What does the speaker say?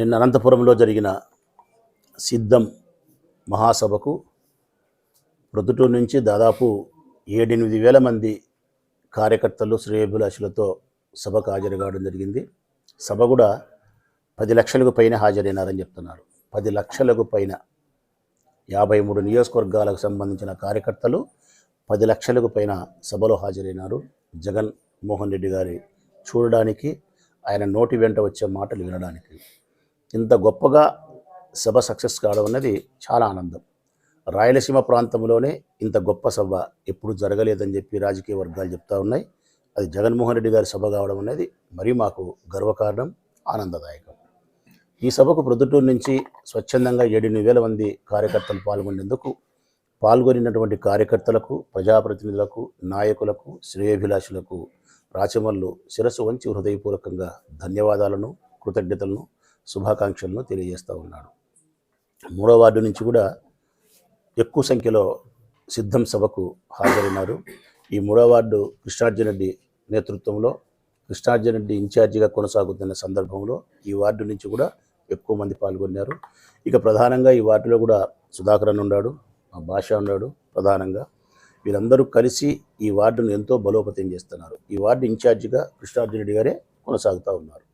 నిన్న అనంతపురంలో జరిగిన సిద్ధం మహాసభకు ప్రొద్దుటూరు నుంచి దాదాపు ఏడెనిమిది వేల మంది కార్యకర్తలు శ్రేయభిలాషులతో సభకు హాజరు కావడం జరిగింది. సభ కూడా పది లక్షలకు పైన హాజరైనారని చెప్తున్నారు. పది లక్షలకు పైన యాభై మూడు నియోజకవర్గాలకు సంబంధించిన కార్యకర్తలు పది లక్షలకు పైన సభలో హాజరైనారు. జగన్ మోహన్ రెడ్డి గారి చూడడానికి ఆయన నోటి వెంట వచ్చే మాటలు వినడానికి. ఇంత గొప్పగా సభ సక్సెస్ కావడం అనేది చాలా ఆనందం. రాయలసీమ ప్రాంతంలోనే ఇంత గొప్ప సభ ఎప్పుడు జరగలేదని చెప్పి రాజకీయ వర్గాలు చెప్తా ఉన్నాయి. అది జగన్మోహన్ రెడ్డి గారి సభ కావడం అనేది మరీ మాకు గర్వకారణం ఆనందదాయకం. ఈ సభకు ప్రొద్దుటూరు నుంచి స్వచ్ఛందంగా ఏడెనిమిది వేల మంది కార్యకర్తలు పాల్గొనేందుకు పాల్గొనినటువంటి కార్యకర్తలకు ప్రజాప్రతినిధులకు నాయకులకు శ్రేయోభిలాషులకు రాచమల్లు శిరస్సు వంచి హృదయపూర్వకంగా ధన్యవాదాలను కృతజ్ఞతలను శుభాకాంక్షలను తెలియజేస్తూ ఉన్నాడు. మూడో వార్డు నుంచి కూడా ఎక్కువ సంఖ్యలో సిద్ధం సభకు హాజరున్నారు ఈ మూడో వార్డు కృష్ణార్జునరెడ్డి నేతృత్వంలో కృష్ణార్జునరెడ్డి ఇన్ఛార్జిగా కొనసాగుతున్న సందర్భంలో ఈ వార్డు నుంచి కూడా ఎక్కువ మంది పాల్గొన్నారు. ఇక ప్రధానంగా ఈ వార్డులో కూడా సుధాకర్ అని ఉన్నాడు మా భాష ఉన్నాడు ప్రధానంగా. వీరందరూ కలిసి ఈ వార్డును ఎంతో బలోపతం చేస్తున్నారు. ఈ వార్డు ఇన్ఛార్జిగా కృష్ణార్జునరెడ్డి గారే కొనసాగుతూ ఉన్నారు.